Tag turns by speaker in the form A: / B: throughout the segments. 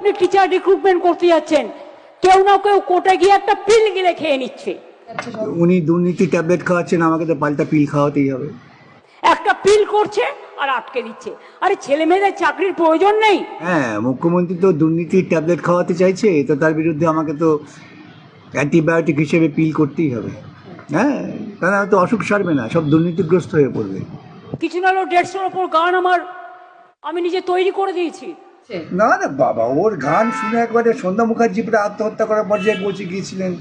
A: আপনি teacher recruitment করতে যাচ্ছেন কেউ না কেউ কোর্টে গিয়ে একটা পিল গিলে খেয়ে নিচ্ছে।
B: উনি দুর্নীতি ট্যাবলেট খাওয়াচ্ছেন আমাকে তো পাল্টা পিল খাওয়াতেই হবে।
A: একটা পিল করছে আর আটকে দিচ্ছে। আরে ছেলে মেয়েদের চাকরির প্রয়োজন নেই।
B: হ্যাঁ মুখ্যমন্ত্রী তো দুর্নীতির ট্যাবলেট খাওয়াতে চাইছে তো তার বিরুদ্ধে আমাকে তো অ্যান্টিবায়োটিক হিসেবে পিল করতেই হবে। হ্যাঁ তাহলে তো অসুখ সারবে না সব দুর্নীতিগ্রস্ত হয়ে পড়বে।
A: কিছু না হলেও দেড়শোর ওপর গান আমার আমি নিজে তৈরি করে দিয়েছি।
B: না না বাবা ওর গান শুনে একবারে সন্ধ্যা মুখার্জি প্রায় আত্মহত্যা করার পর্যায়ে পৌঁছে গিয়েছিলেন।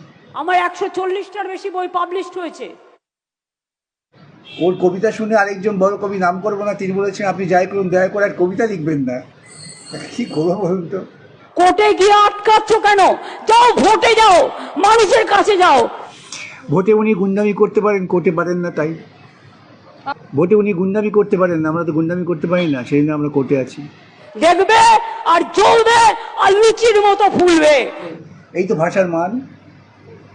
A: আমার একশো চল্লিশটার বেশি বই পাবলিশড হয়েছে।
B: ওর কবিতা শুনে আরেকজন বড় কবি নাম করব না তিনি বলেছেন আপনি যাই করুন দয়া করে আর কবিতা লিখবেন না। কি করব বলুন তো?
A: কোর্টে গিয়ে আটকাচ্ছ কেন? যাও ভোটে যাও মানুষের কাছে যাও।
B: ভোটে উনি গুন্ডামি করতে পারেন করতে পারেন না তাই। ভোটে উনি গুন্ডামি করতে পারেন না আমরা তো গুন্ডামি করতে পারি না সেই জন্য আমরা কোর্টে আছি।
A: দেখবে আর জ্বলবে আর লুচির মতো ফুলবে।
B: এই তো ভাষার মান।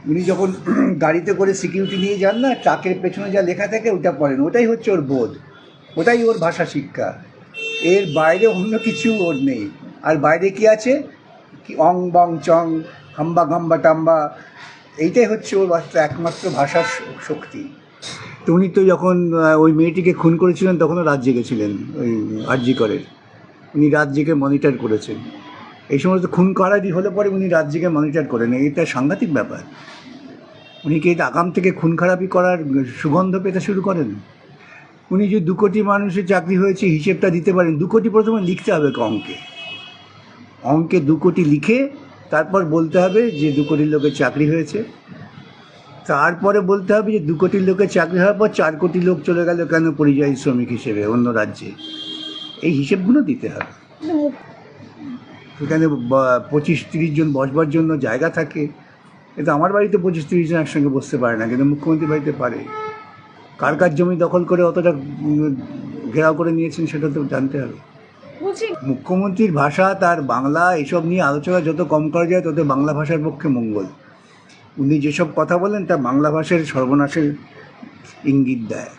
B: উনি যখন গাড়িতে করে সিকিউরিটি নিয়ে যান না, ট্রাকের পেছনে যা লেখা থাকে ওটা পড়েন। ওটাই হচ্ছে ওর বোধ। ওটাই ওর ভাষা শিক্ষা। এর বাইরে অন্য কিছু ওর নেই। আর বাইরে কি আছে? কি অং, বং, চং, হাম্বা গাম্বা টাম্বা। এইটাই হচ্ছে ওর মাত্র একমাত্র ভাষার শক্তি। তো উনি তো যখন ওই মেয়েটিকে খুন করেছিলেন, তখনও রাত জেগেছিলেন ওই আরজি করে উনি জেগে মনিটর করেছেন। এই সমস্ত খুন করারই হলে পরে উনি জেগে মনিটর করেন। এটা সাংঘাতিক ব্যাপার। উনি কি আগাম থেকে খুন খারাপি করার সুগন্ধ পেতে শুরু করেন? উনি যে দু কোটি মানুষের চাকরি হয়েছে, হিসেবটা দিতে পারেন। দু কোটি প্রথমে লিখতে হবে অঙ্কে। অঙ্কে দু কোটি লিখে তারপর বলতে হবে যে দু কোটি লোকের চাকরি হয়েছে। তারপরে বলতে হবে যে দু কোটি লোকের চাকরি হওয়ার পর চার কোটি লোক চলে গেল কেন পরিযায়ী শ্রমিক হিসেবে অন্য রাজ্যে? এই হিসেবগুলো দিতে হবে। সেখানে পঁচিশ তিরিশ জন বসবার জন্য জায়গা থাকে। কিন্তু আমার বাড়িতে পঁচিশ তিরিশ জন একসঙ্গে বসতে পারে না কিন্তু মুখ্যমন্ত্রী বাড়িতে পারে। কার কার জমি দখল করে অতটা ঘেরাও করে নিয়েছেন সেটা তো জানতে হবে। মুখ্যমন্ত্রীর ভাষা তার বাংলা এসব নিয়ে আলোচনা যত কম করা যায় তত বাংলা ভাষার পক্ষে মঙ্গল। উনি যেসব কথা বলেন তা বাংলা ভাষার সর্বনাশের ইঙ্গিত দেয়।